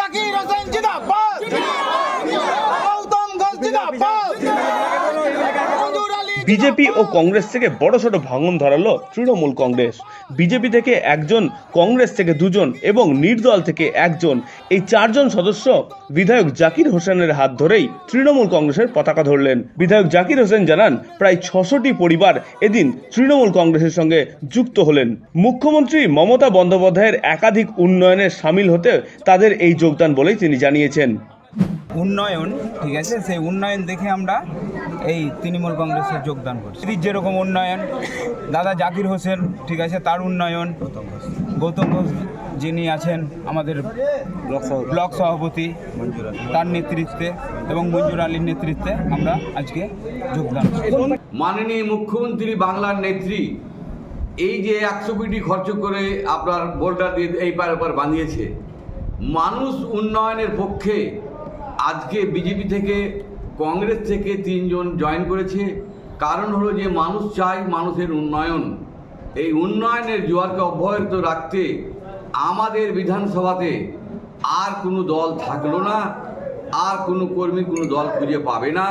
জাকির হোসেন জিন্দাবাদ গৌতম ঘোষ জিন্দাবাদ বিজেপি ও কংগ্রেস থেকে বড়সড় ভাঙন ধরালো তৃণমূল কংগ্রেস। বিজেপি থেকে একজন, কংগ্রেস থেকে দুজন এবং নির্দল থেকে একজন। এই চারজন সদস্য বিধায়ক জাকির হোসেনের হাত ধরেই তৃণমূল কংগ্রেসের পতাকা ধরলেন। বিধায়ক জাকির হোসেন জানান, প্রায় ছশোটি পরিবার এদিন তৃণমূল কংগ্রেসের সঙ্গে যুক্ত হলেন। মুখ্যমন্ত্রী মমতা বন্দ্যোপাধ্যায়ের একাধিক উন্নয়নে সামিল হতে তাদের এই যোগদান বলেই তিনি জানিয়েছেন। উন্নয়ন ঠিক আছে? সেই উন্নয়ন দেখে আমরা এই তৃণমূল কংগ্রেসে যোগদান করছি। যেরকম উন্নয়ন দাদা জাকির হোসেন ঠিক আছে তার উন্নয়ন গৌতম ঘোষ। যিনি আছেন আমাদের ব্লক সভাপতি। তার নেতৃত্বে এবং মঞ্জুর আলীর নেতৃত্বে আমরা আজকে যোগদান মাননীয় মুখ্যমন্ত্রী বাংলার নেত্রী এই যে একশো কোটি খরচ করে আপনার বোল্ডার দিয়ে এই পার ওপার বানিয়েছে মানুষ উন্নয়নের পক্ষে আজকে বিজেপি থেকে কংগ্রেস থেকে তিনজন জয়েন করেছে। কারণ হলো যে মানুষ চায় মানুষের উন্নয়ন। এই উন্নয়নের জোয়ারকে অব্যাহত রাখতে আমাদের বিধানসভাতে আর কোনো দল থাকল না, আর কোনো কর্মী কোনো দল খুঁজে পাবে না।